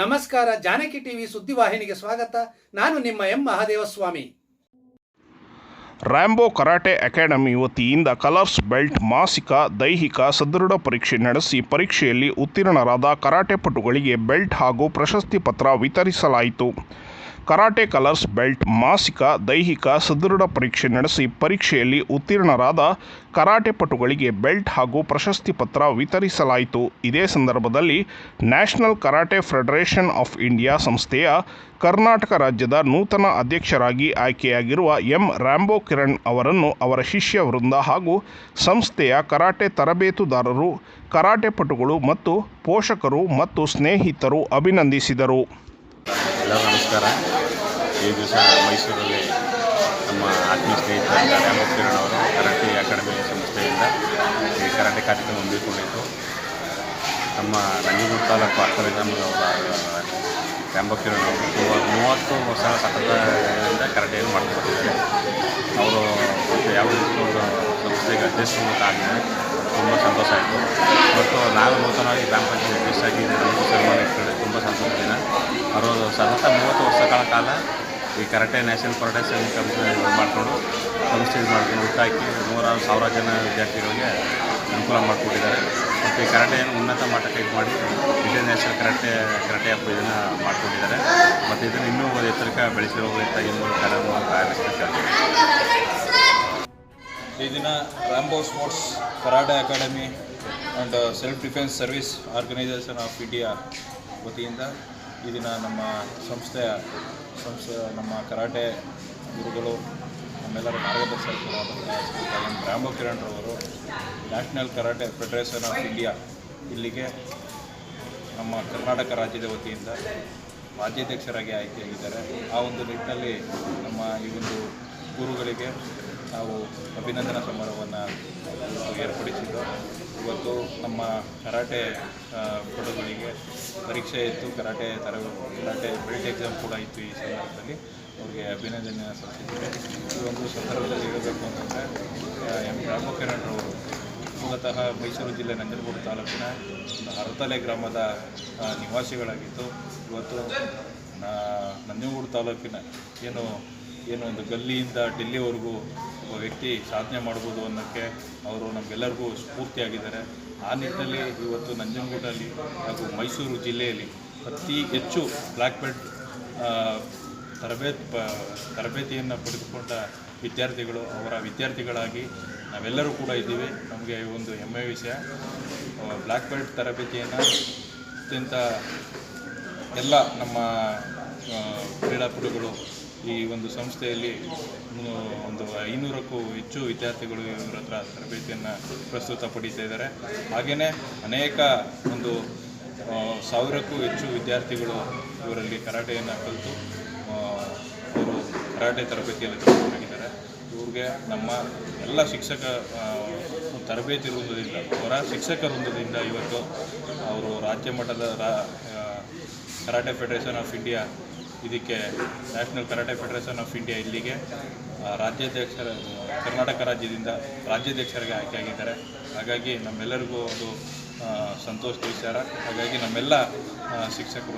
ನಮಸ್ಕಾರ, ಜಾನಕಿ ಟಿವಿ ಸುದ್ದಿವಾಹಿನಿಗೆ ಸ್ವಾಗತ. ನಾನು ನಿಮ್ಮ M. Mahadevaswamy. Rambo karate academy ವತಿಯಿಂದ ಕಲರ್ಸ್ ಬೆಲ್ಟ್ ಮಾಸಿಕ, ದೈಹಿಕ ಸದೃಢ ಪರೀಕ್ಷೆ ನಡೆಸಿ ಪರೀಕ್ಷೆಯಲ್ಲಿ ಉತ್ತೀರ್ಣರಾದ ಕರಾಟೆ ಪಟುಗಳಿಗೆ ಬೆಲ್ಟ್ ಹಾಗೂ ಪ್ರಶಸ್ತಿ ಪತ್ರ ವಿತರಿಸಲಾಯಿತು. ಕರಾಟೆ ಕಲರ್ಸ್ ಬೆಲ್ಟ್, ಮಾಸಿಕ, ದೈಹಿಕ ಸದೃಢ ಪರೀಕ್ಷೆ ನಡೆಸಿ ಪರೀಕ್ಷೆಯಲ್ಲಿ ಉತ್ತೀರ್ಣರಾದ ಕರಾಟೆ ಪಟುಗಳಿಗೆ ಬೆಲ್ಟ್ ಹಾಗೂ ಪ್ರಶಸ್ತಿ ಪತ್ರ ವಿತರಿಸಲಾಯಿತು. ಇದೇ ಸಂದರ್ಭದಲ್ಲಿ national karate federation of India ಸಂಸ್ಥೆಯ ಕರ್ನಾಟಕ ರಾಜ್ಯದ ನೂತನ ಅಧ್ಯಕ್ಷರಾಗಿ ಆಯ್ಕೆಯಾಗಿರುವ ಎಂ. ರ್ಯಾಂಬೋ ಕಿರಣ್ ಅವರನ್ನು ಅವರ ಶಿಷ್ಯ ವೃಂದ ಹಾಗೂ ಸಂಸ್ಥೆಯ ಕರಾಟೆ ತರಬೇತುದಾರರು, ಕರಾಟೆ ಪಟುಗಳು ಮತ್ತು ಪೋಷಕರು ಮತ್ತು ಸ್ನೇಹಿತರು ಅಭಿನಂದಿಸಿದರು. ಎಲ್ಲರಿಗೂ ನಮಸ್ಕಾರ. ಈ ದಿವಸ ಮೈಸೂರಲ್ಲಿ ನಮ್ಮ ಆತ್ಮೀಯ ಸ್ನೇಹಿತರಾದ ರಾಮ ಕಿರಣ್ ಅವರು ಕರಾಟೆ ಅಕಾಡೆಮಿ ಸಂಸ್ಥೆಯಿಂದ ಈ ಕರಾಟೆ ಕಾರ್ಯಕ್ರಮ ಹಮ್ಮಿಕೊಂಡಿತ್ತು ನಮ್ಮ ನಂಜನೂರು ತಾಲೂಕು ಅರ್ಥವಿಧಾನದವರ ರಾಮಕಿರಣ್ ಅವರು ತುಂಬ ಮೂವತ್ತು ವರ್ಷ ಸತತದಿಂದ ಕರಾಟೆಯನ್ನು ಮಾಡ್ಕೊಂಡಿದ್ದಾರೆ. ಅವರು ಮತ್ತು ಯಾವ ಒಂದು ಸಂಸ್ಥೆಗೆ ಅಧ್ಯಕ್ಷರು ಆಗಿದೆ ತುಂಬ ಸಂತೋಷ ಆಯಿತು. ಮತ್ತು ನಾವು ನೂತನವಾಗಿ ಗ್ರಾಮ ಪಂಚಾಯತ್ ಅಧ್ಯಕ್ಷರಾಗಿ ನಮಗೂ ಸನ್ಮಾನ ಸಂತೋಷ ದಿನ ಅವರು ಸತತ ಮೂವತ್ತು ವರ್ಷಗಳ ಕಾಲ ಈ ಕರಾಟೆ ನ್ಯಾಷನಲ್ ಫೆಡರೇಷನ್ ಕಂಪ್ನಿ ಮಾಡಿಕೊಂಡು ಇದು ಮಾಡ್ಕೊಂಡು ಹುಟ್ಟಾಕಿ ನೂರಾರು ಸಾವಿರ ಜನ ವಿದ್ಯಾರ್ಥಿಗಳಿಗೆ ಅನುಕೂಲ ಮಾಡಿಕೊಟ್ಟಿದ್ದಾರೆ. ಮತ್ತು ಈ ಕರಾಟೆಯನ್ನು ಉನ್ನತ ಮಟ್ಟಕ್ಕೆ ಇದು ಮಾಡಿ ಇಂಟರ್ನ್ಯಾಷನಲ್ ನ್ಯಾಷನಲ್ ಕರಾಟೆ ಕರಾಟೆ ಹಬ್ಬ ಇದನ್ನು ಮಾಡಿಕೊಂಡಿದ್ದಾರೆ. ಮತ್ತು ಇದನ್ನು ಇನ್ನೂ ಎತ್ತರಕ್ಕೆ ಬೆಳೆಸಿರೋದ್ರಿಂದ ಇನ್ನೂ ಕಾರ್ಯಕ್ರಮ ಈ ದಿನ Rambo sports karate academy and self defence service organisation of India ವತಿಯಿಂದ ಈ ದಿನ ನಮ್ಮ ಸಂಸ್ಥೆಯ ಸಂಸ್ಥೆ ನಮ್ಮ ಕರಾಟೆ ಗುರುಗಳು, ನಮ್ಮೆಲ್ಲರ ಮಾರ್ಗದರ್ಶಕರಾದಂತಹ ಶ್ರೀಯುತ ಎಂ ಕಿರಣ್ ರವರು, national karate federation of India ಇಲ್ಲಿಗೆ ನಮ್ಮ ಕರ್ನಾಟಕ ರಾಜ್ಯದ ವತಿಯಿಂದ ರಾಜ್ಯಾಧ್ಯಕ್ಷರಾಗಿ ಆಯ್ಕೆಯಾಗಿದ್ದಾರೆ. ಆ ಒಂದು ನಿಟ್ಟಿನಲ್ಲಿ ನಮ್ಮ ಈ ಒಂದು ಗುರುಗಳಿಗೆ ನಾವು ಅಭಿನಂದನಾ ಸಮಾರಂಭವನ್ನು ಏರ್ಪಡಿಸಿದ್ದು. ಇವತ್ತು ನಮ್ಮ ಕರಾಟೆ ಪಟುಗಳಿಗೆ ಪರೀಕ್ಷೆ ಇತ್ತು. ಕರಾಟೆ ತರ ಕರಾಟೆ ಬೆಲ್ಟ್ ಎಕ್ಸಾಮ್ ಕೂಡ ಇತ್ತು ಈ ಸಂದರ್ಭದಲ್ಲಿ. ಅವರಿಗೆ ಅಭಿನಂದನೆ ಸಲ್ಲಿಸಿದ್ದೇವೆ ಈ ಒಂದು ಸಂದರ್ಭದಲ್ಲಿ ಹೇಳಬೇಕು ಅಂತಂದರೆ ಎಂ. ರಾಮಕಿರಣರವರು ಮೂಲತಃ ಮೈಸೂರು ಜಿಲ್ಲೆ ನಂಜನಗೂಡು ತಾಲೂಕಿನ ಹರತಲೆ ಗ್ರಾಮದ ನಿವಾಸಿಗಳಾಗಿತ್ತು ಇವತ್ತು ನಂಜನಗೂಡು ತಾಲೂಕಿನ ಏನು ಏನು ಒಂದು ಗಲ್ಲಿಯಿಂದ ಡೆಲ್ಲಿವರೆಗೂ ಒಬ್ಬ ವ್ಯಕ್ತಿ ಸಾಧನೆ ಮಾಡ್ಬೋದು ಅನ್ನೋಕ್ಕೆ ಅವರು ನಮಗೆಲ್ಲರಿಗೂ ಸ್ಫೂರ್ತಿಯಾಗಿದ್ದಾರೆ. ಆ ನಿಟ್ಟಿನಲ್ಲಿ ಇವತ್ತು ನಂಜನಗೂಡಲ್ಲಿ ಹಾಗೂ ಮೈಸೂರು ಜಿಲ್ಲೆಯಲ್ಲಿ ಅತಿ ಹೆಚ್ಚು ಬ್ಲ್ಯಾಕ್ ಬೆಲ್ಟ್ ತರಬೇತಿ ತರಬೇತಿಯನ್ನು ಪಡೆದುಕೊಂಡ ವಿದ್ಯಾರ್ಥಿಗಳು, ಅವರ ವಿದ್ಯಾರ್ಥಿಗಳಾಗಿ ನಾವೆಲ್ಲರೂ ಕೂಡ ಇದ್ದೀವಿ. ನಮಗೆ ಒಂದು ಹೆಮ್ಮೆಯ ವಿಷಯ. ಬ್ಲ್ಯಾಕ್ ಬೆಲ್ಟ್ ತರಬೇತಿಯನ್ನು ಅತ್ಯಂತ ಎಲ್ಲ ನಮ್ಮ ಕ್ರೀಡಾಪಟುಗಳು ಈ ಒಂದು ಸಂಸ್ಥೆಯಲ್ಲಿ ಒಂದು ಐನೂರಕ್ಕೂ ಹೆಚ್ಚು ವಿದ್ಯಾರ್ಥಿಗಳು ಇವರ ಹತ್ರ ತರಬೇತಿಯನ್ನು ಪ್ರಸ್ತುತ ಪಡೀತಾ ಇದ್ದಾರೆ. ಹಾಗೆಯೇ ಅನೇಕ ಒಂದು ಸಾವಿರಕ್ಕೂ ಹೆಚ್ಚು ವಿದ್ಯಾರ್ಥಿಗಳು ಇವರಲ್ಲಿ ಕರಾಟೆಯನ್ನು ಕಲಿತು ಅವರು ಕರಾಟೆ ತರಬೇತಿಯಲ್ಲಿ ತೊಡಗಿದ್ದಾರೆ. ಇವ್ರಿಗೆ ನಮ್ಮ ಎಲ್ಲ ಶಿಕ್ಷಕ ತರಬೇತಿ ವೃಂದದಿಂದ ಅವರ ಶಿಕ್ಷಕ ವೃಂದದಿಂದ ಇವತ್ತು ಅವರು ರಾಜ್ಯ ಮಟ್ಟದ ರಾ ಕರಾಟೆ ಫೆಡರೇಷನ್ ಆಫ್ ಇಂಡಿಯಾ ಇದಕ್ಕೆ national karate federation of India ಇಲ್ಲಿಗೆ ರಾಜ್ಯಾಧ್ಯಕ್ಷರ, ಕರ್ನಾಟಕ ರಾಜ್ಯದಿಂದ ರಾಜ್ಯಾಧ್ಯಕ್ಷರಿಗೆ ಆಯ್ಕೆಯಾಗಿದ್ದಾರೆ ಹಾಗಾಗಿ ನಮ್ಮೆಲ್ಲರಿಗೂ ಒಂದು ಸಂತೋಷದ ವಿಚಾರ. ಹಾಗಾಗಿ ನಮ್ಮೆಲ್ಲ ಶಿಕ್ಷಕರು